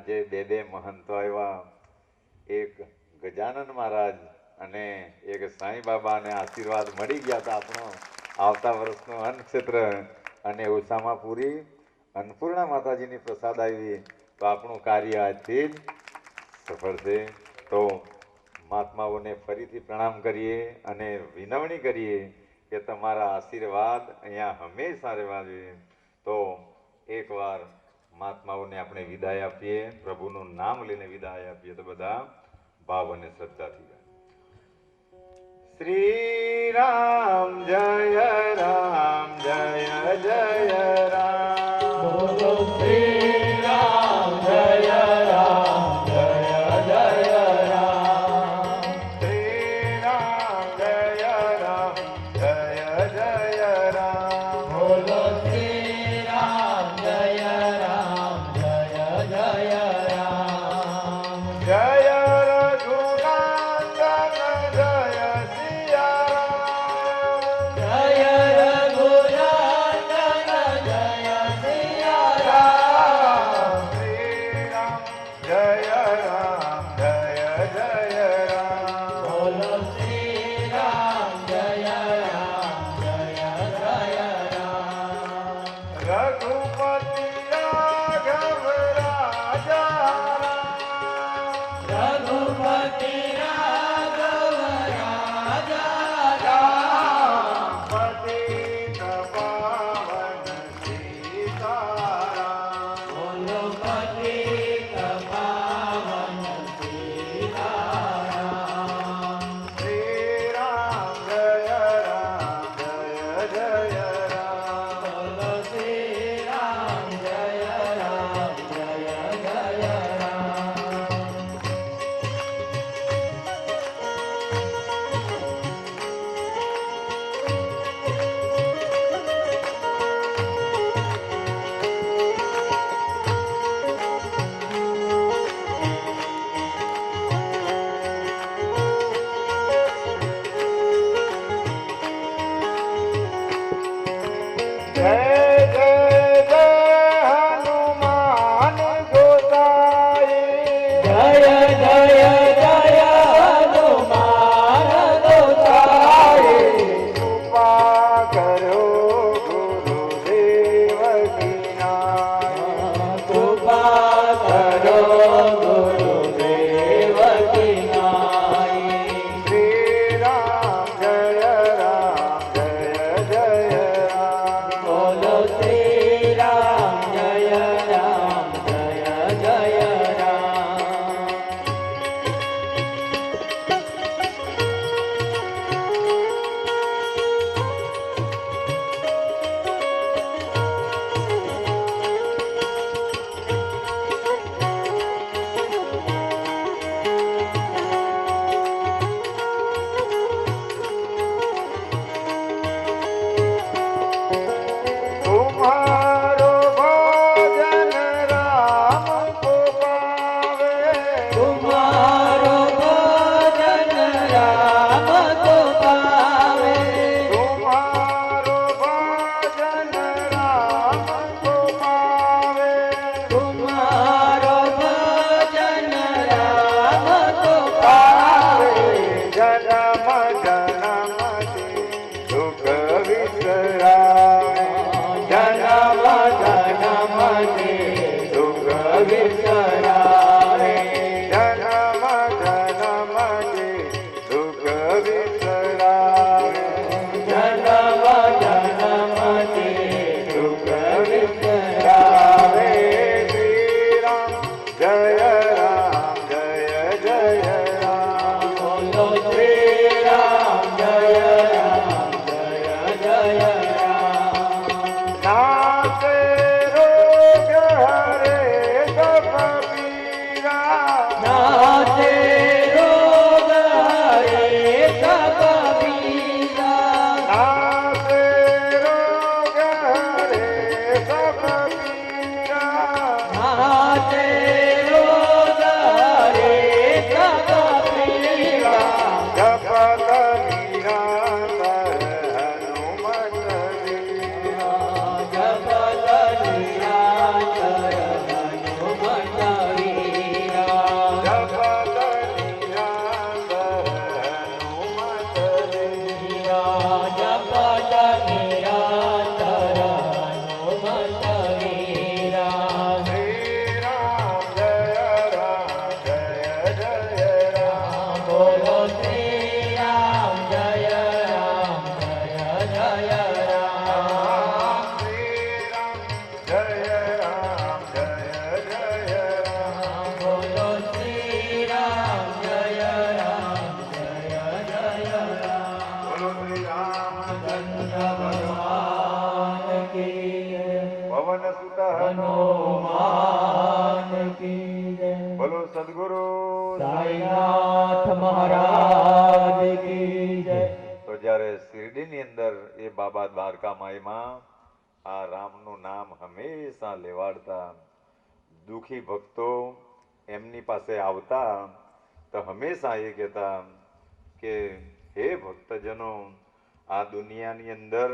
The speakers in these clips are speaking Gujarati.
આજે બે બે મહંતો આવ્યા. એક ગજાનન મહારાજ અને એક સાંઈ બાબાને આશીર્વાદ મળી ગયા હતા આપણો. આવતા વર્ષનો અન્નક્ષેત્ર અને ઉષામાપુરી અન્નપૂર્ણા માતાજીની પ્રસાદ આવી. તો આપણું કાર્ય આજથી જ સફળ છે. તો મહાત્માઓને ફરીથી પ્રણામ કરીએ અને વિનવણી કરીએ કે તમારા આશીર્વાદ અહીંયા હંમેશા રહેવા જોઈએ. તો એકવાર મહાત્માઓને આપણે વિદાય આપીએ, પ્રભુનું નામ લઈને વિદાય આપીએ તો બધા ભાવ અને શ્રદ્ધાથી ગાઈએ. શ્રી રામ જય રામ, જય જય રામ જય Alguém sai. તો જ્યારે શિરડીની અંદર એ બાબા દ્વારકા માઈમાં આ રામનું નામ હંમેશા લેવાડતા દુખી ભક્તો એમની પાસે આવતા તો હંમેશા એ કહેતા કે, હે ભક્તજનો, આ દુનિયાની અંદર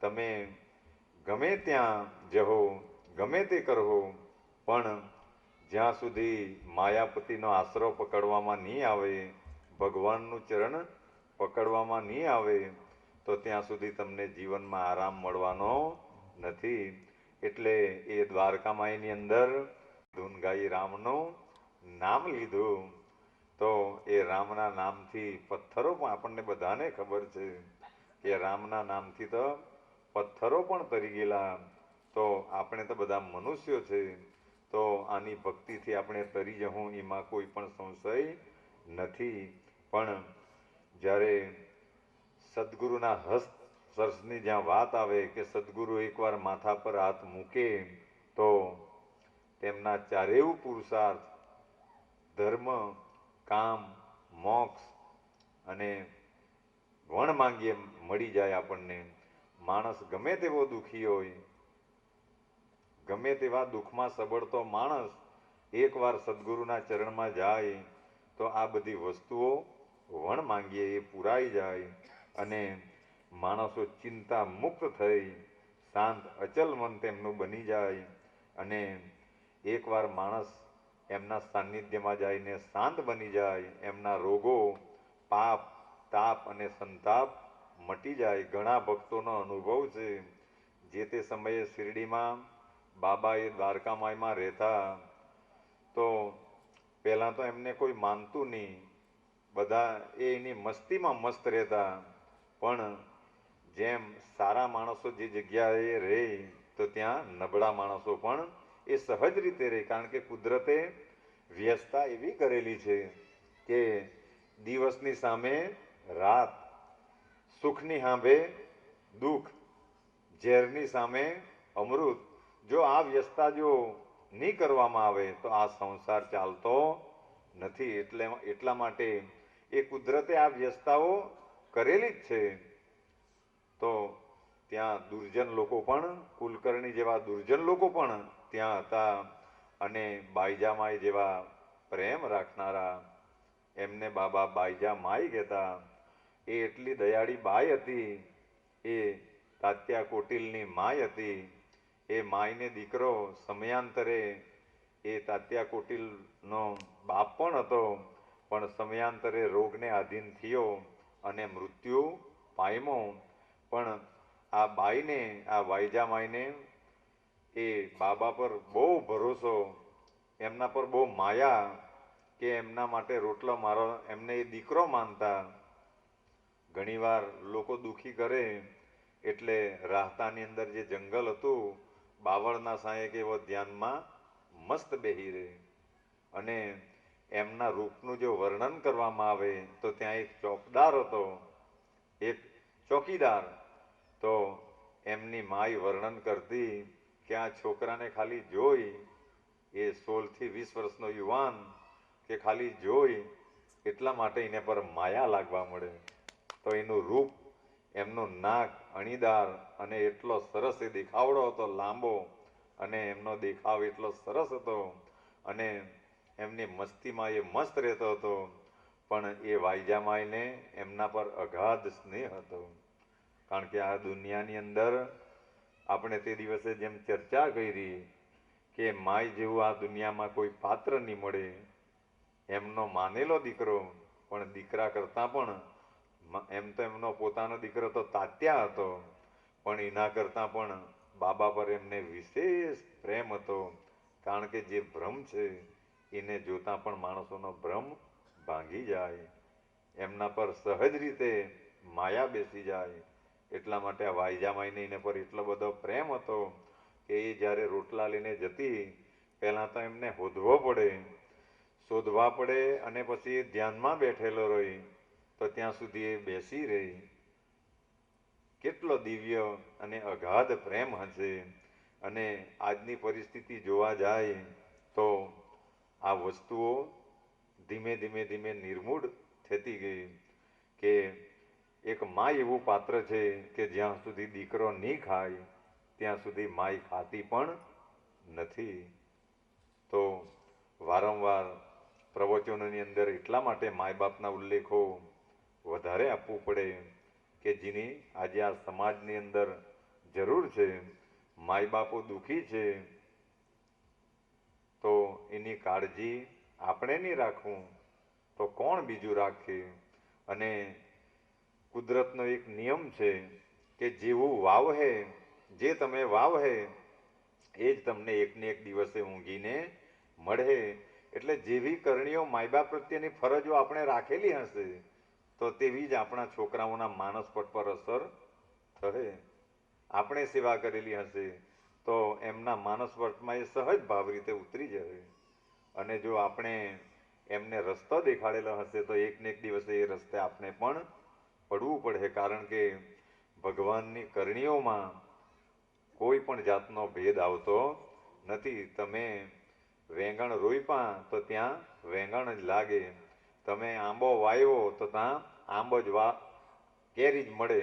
તમે ગમે ત્યાં જહો, ગમે તે કરહો પણ જ્યાં સુધી માયાપતિનો આશરો પકડવામાં નહીં આવે, ભગવાનનું ચરણ પકડવામાં નહીં આવે, તો ત્યાં સુધી તમને જીવનમાં આરામ મળવાનો નથી. એટલે એ દ્વારકામાઈની અંદર ધૂનગાઈ રામનું નામ લીધું. તો એ રામના નામથી પથ્થરો પણ આપણને બધાને ખબર છે કે રામના નામથી તો પથ્થરો પણ તરી ગયેલા. તો આપણે તો બધા મનુષ્યો છે. તો આની ભક્તિથી આપણે તરી જવું એમાં કોઈ પણ સંશય નથી. પણ જ્યારે સદગુરુના હસ્ત સરસની જ્યાં વાત આવે કે સદગુરુ એકવાર માથા પર હાથ મૂકે, તો તેમના ચારેવ પુરુષાર્થ, ધર્મ, કામ, મોક્ષ અને વણ માંગીએ મળી જાય આપણને. માણસ ગમે તેવો દુઃખી હોય ગમે તેવા દુઃખમાં સબળતો માણસ એકવાર સદગુરુના ચરણમાં જાય, તો આ બધી વસ્તુઓ વણ માંગીએ એ પુરાઈ જાય અને માણસો ચિંતા મુક્ત થઈ, શાંત, અચલ મન તેમનું બની જાય અને એકવાર માણસ એમના સાનિધ્યમાં જઈને શાંત બની જાય, એમના રોગો, પાપ, તાપ અને સંતાપ મટી જાય. ઘણા ભક્તોનો અનુભવ છે, જે તે સમયે શિરડીમાં બાબા એ દ્વારકામાઈમાં રહેતા, તો પહેલાં તો એમને કોઈ માનતું નહીં. બધા એ એની મસ્તીમાં મસ્ત રહેતા. પણ જેમ સારા માણસો જે જગ્યાએ રહે, તો ત્યાં નબળા માણસો પણ એ સહજ રીતે રહે. કારણ કે કુદરતે વ્યસ્તા એવી કરેલી છે કે દિવસની સામે રાત, સુખની સામે દુઃખ, ઝેરની સામે અમૃત જો આ વ્યસ્તા જો નહીં કરવામાં આવે તો આ સંસાર ચાલતો નથી. એટલે એટલા માટે એ કુદરતે આ વ્યસ્તાઓ કરેલી જ છે. તો ત્યાં દુર્જન લોકો પણ, કુલકર્ણી જેવા દુર્જન લોકો પણ ત્યાં હતા અને બાઈજામાઈ જેવા પ્રેમ રાખનારા એમને બાબા બાઈજા માઈ કહેતા. એ એટલી દયાળી બાઈ હતી, એ તાત્યા કોટિલની માય હતી એ માયને દીકરો સમયાંતરે એ તાત્યા કોટિલનો બાપ પણ હતો, પણ સમયાંતરે રોગને આધીન થયો અને મૃત્યુ પામ્યો. પણ આ બાઈને, આ વાઈજા માઈને એ બાબા પર બહુ ભરોસો, એમના પર બહુ માયા કે એમના માટે રોટલો મારો, એમને એ દીકરો માનતા. ઘણીવાર લોકો દુઃખી કરે એટલે રાહતાની અંદર જે જંગલ હતું બાવળના સાયે એવો ધ્યાનમાં મસ્ત બેહી રહે. અને એમના રૂપનું જો વર્ણન કરવામાં આવે, તો ત્યાં એક ચોકદાર હતો, એક ચોકીદાર. તો એમની માય વર્ણન કરતી કે આ છોકરાને ખાલી જોઈ, એ સોળથી વીસ વર્ષનો યુવાન કે ખાલી જોઈ, એટલા માટે એને પર માયા લાગવા મળે. તો એનું રૂપ, એમનું નાક અણીદાર અને એટલો સરસ એ દેખાવડો હતો લાંબો અને એમનો દેખાવ એટલો સરસ હતો અને એમની મસ્તીમાં એ મસ્ત રહેતો હતો. પણ એ વાઈજામાઈને એમના પર અગાધ સ્નેહ હતો. કારણ કે આ દુનિયાની અંદર આપણે તે દિવસે જેમ ચર્ચા કરી કે માય જેવું આ દુનિયામાં કોઈ પાત્ર નહીં મળે, એમનો માનેલો દીકરો પણ દીકરા કરતાં પણ એમ તો એમનો પોતાનો દીકરો તો તાત્યા હતો, પણ એના કરતાં પણ બાબા પર એમને વિશેષ પ્રેમ હતો, કારણ કે જે ભ્રમ છે, એને જોતાં પણ માણસોનો ભ્રમ ભાંગી જાય, એમના પર સહજ રીતે માયા બેસી જાય, એટલા માટે આ વાઈજામાઈને એને પર એટલો બધો પ્રેમ હતો કે એ જ્યારે રોટલા લઈને જતી, પહેલાં તો એમને હોધવો પડે, શોધવા પડે અને પછી ધ્યાનમાં બેઠેલો રહી તો ત્યાં સુધી એ બેસી રહી. કેટલો દિવ્ય અને અગાધ પ્રેમ હશે અને આજની પરિસ્થિતિ જોવા જાય તો આ વસ્તુઓ ધીમે ધીમે ધીમે નિર્મૂળ થતી ગઈ કે એક માય એવું પાત્ર છે કે જ્યાં સુધી દીકરો નહીં ખાય, ત્યાં સુધી માય ખાતી પણ નથી. તો વારંવાર પ્રવચનોની અંદર એટલા માટે માય બાપના ઉલ્લેખો વધારે આપવું પડે કે જેની આજે આ સમાજની અંદર જરૂર છે માય બાપો દુઃખી છે, તો એની કાળજી આપણે નહીં રાખવું, તો કોણ બીજું રાખે? અને કુદરતનો એક નિયમ છે કે જેવું વાવહે જે તમે વાવહે એ જ તમને એકને એક દિવસે ઊંઘીને મળે. એટલે જેવી કરણીઓ માયબા પ્રત્યેની ફરજો આપણે રાખેલી હશે તો તેવી જ આપણા છોકરાઓના માનસ પટ પર અસર થશે આપણે સેવા કરેલી હશે તો એમના માનસ પટમાં એ સહજ ભાવ રીતે ઉતરી જશે અને જો આપણે એમને રસ્તો દેખાડેલો હશે તો એકને એક દિવસે એ રસ્તે આપણે પણ પડવું પડે કારણ કે ભગવાનની કરણીઓમાં કોઈ પણ જાતનો ભેદ આવતો નથી. તમે વેંગણ રોઈપા તો ત્યાં વેંગણ જ લાગે. તમે આંબો વાવ્યો તો ત્યાં આંબ જ વા, કેરી જ મળે.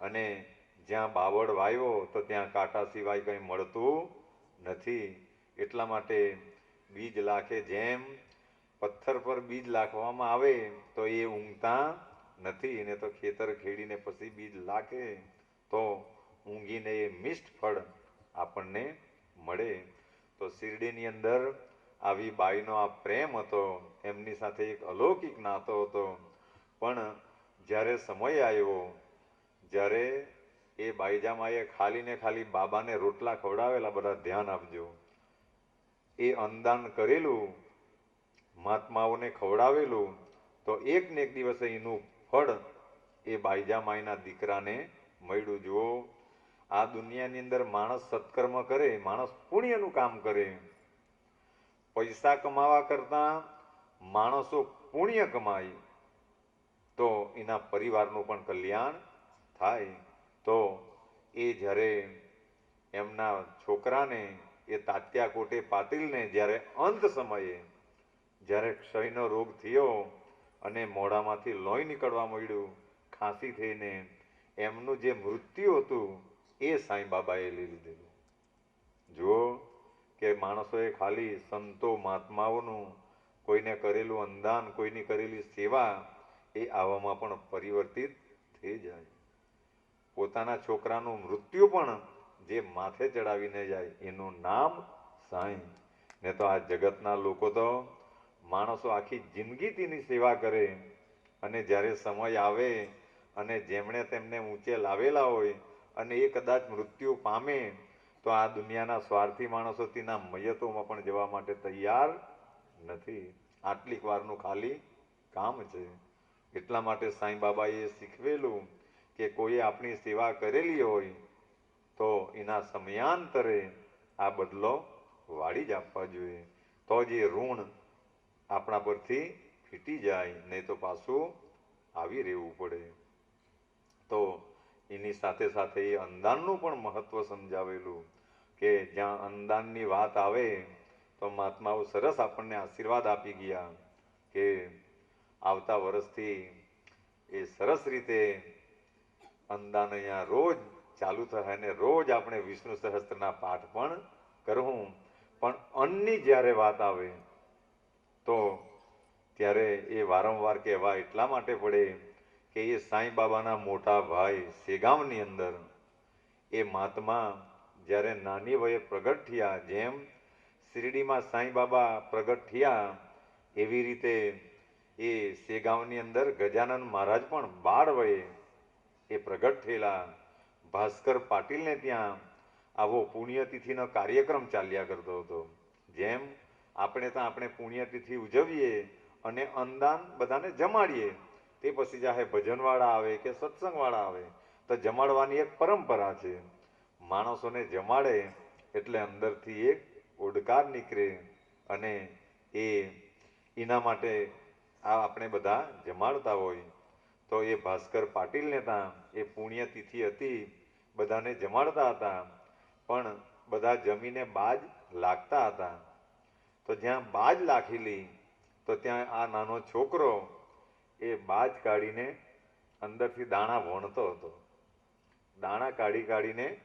અને જ્યાં બાવળ વાવ્યો તો ત્યાં કાંટા સિવાય કંઈ મળતું નથી. એટલા માટે બીજ લાખે જેમ પથ્થર પર બીજ લાખવામાં આવે તો એ ઊંઘતા નથી. એને તો ખેતર ખેડીને પછી બીજ લાખે તો ઊંઘીને એ મિષ્ટ ફળ આપણને મળે. તો શિરડીની અંદર આવી બાઈનો આ પ્રેમ હતો, એમની સાથે એક અલૌકિક નાતો હતો. પણ જ્યારે સમય આવ્યો, જ્યારે એ બાઈજામાએ ખાલી ને ખાલી બાબાને રોટલા ખવડાવેલા બધા ધ્યાન આપજો. એ અનદાન કરેલું, મહાત્માઓને ખવડાવેલું, તો એક ને એક દિવસે એનું ફળ એ બાઈજામાઈના દીકરાને મળ્યું. જુઓ, આ દુનિયાની અંદર માણસ સત્કર્મ કરે, માણસ પુણ્યનું કામ કરે. પૈસા કમાવા કરતા માણસો પુણ્ય કમાય, તો એના પરિવારનું પણ કલ્યાણ થાય. તો એ જ્યારે એમના છોકરાને, એ તાત્યા કોટે પાતિલને જ્યારે અંત સમયે જ્યારે ક્ષયનો રોગ થયો અને મોઢામાંથી લોહી નીકળવા મળ્યું ખાંસી થઈને એમનું જે મૃત્યુ હતું, એ સાંઈ બાબાએ લઈ લીધેલું. માણસોએ ખાલી સંતો, મહાત્માઓનું કોઈને કરેલું અંદાન, કોઈની કરેલી સેવા એ આવામાં પણ પરિવર્તિત થઈ જાય. પોતાના છોકરાનું મૃત્યુ પણ જે માથે ચડાવીને જાય એનું નામ સાંઈ. ને તો આ જગતના લોકો તો માણસો આખી જિંદગી તેની સેવા કરે અને જ્યારે સમય આવે અને જેમણે તેમને ઊંચે લાવેલા હોય અને એ કદાચ મૃત્યુ પામે તો આ દુનિયાના સ્વાર્થી માણસો તેના મયતોમાં પણ જવા માટે તૈયાર નથી. આટલીક વારનું ખાલી કામ છે. એટલા માટે સાંઈ બાબાએ શીખવેલું કે કોઈ આપણી સેવા કરેલી હોય તો એના સમયાંતરે આ બદલો વાળી જ આપવા જોઈએ. તો જ એ ઋણ આપણા પરથી ફીટી જાય, નહીં તો પાછું આવી રહેવું પડે. તો એની સાથે સાથે એ અંદાનનું પણ મહત્વ સમજાવેલું કે જ્યાં અંદાનની વાત આવે તો મહાત્માઓ સરસ આપણને આશીર્વાદ આપી ગયા કે આવતા વર્ષથી એ સરસ રીતે અંદાન અહીંયા રોજ ચાલુ થાય અને રોજ આપણે વિષ્ણુ સહસ્ત્રના પાઠ પણ કરવું પણ અન્નની જ્યારે વાત આવે તો ત્યારે એ વારંવાર કહેવા એટલા માટે પડે કે એ સાંઈ બાબાના મોટા ભાઈ સેગામની અંદર એ મહાત્મા જ્યારે નાની વયે પ્રગટ થયા, જેમ શિરડીમાં સાંઈ બાબા પ્રગટ થયા, એવી રીતે એ સેગામની અંદર ગજાનંદ મહારાજ પણ બાળ વયે એ પ્રગટ થયેલા. ભાસ્કર પાટીલને ત્યાં આવો પુણ્યતિથિનો કાર્યક્રમ ચાલ્યા કરતો હતો. જેમ આપણે તો આપણે પુણ્યતિથિ ઉજવીએ અને અનદાન બધાને જમાડીએ તે પછી ચાહે ભજનવાળા આવે કે સત્સંગવાળા આવે, તો જમાડવાની એક પરંપરા છે. માણસોને જમાડે એટલે અંદરથી એક ઓડકાર નીકળે અને એ એના માટે આ આપણે બધા જમાડતા હોય. તો એ ભાસ્કર પાટીલને ત્યાં એ પુણ્યતિથિ હતી, બધાને જમાડતા હતા, પણ બધા જમીને બાજ લાગતા હતા. તો જ્યાં બાજ લાખેલી, તો ત્યાં આ નાનો છોકરો એ બાજ કાઢીને અંદરથી દાણા વણતો હતો. દાણા કાઢી કાઢીને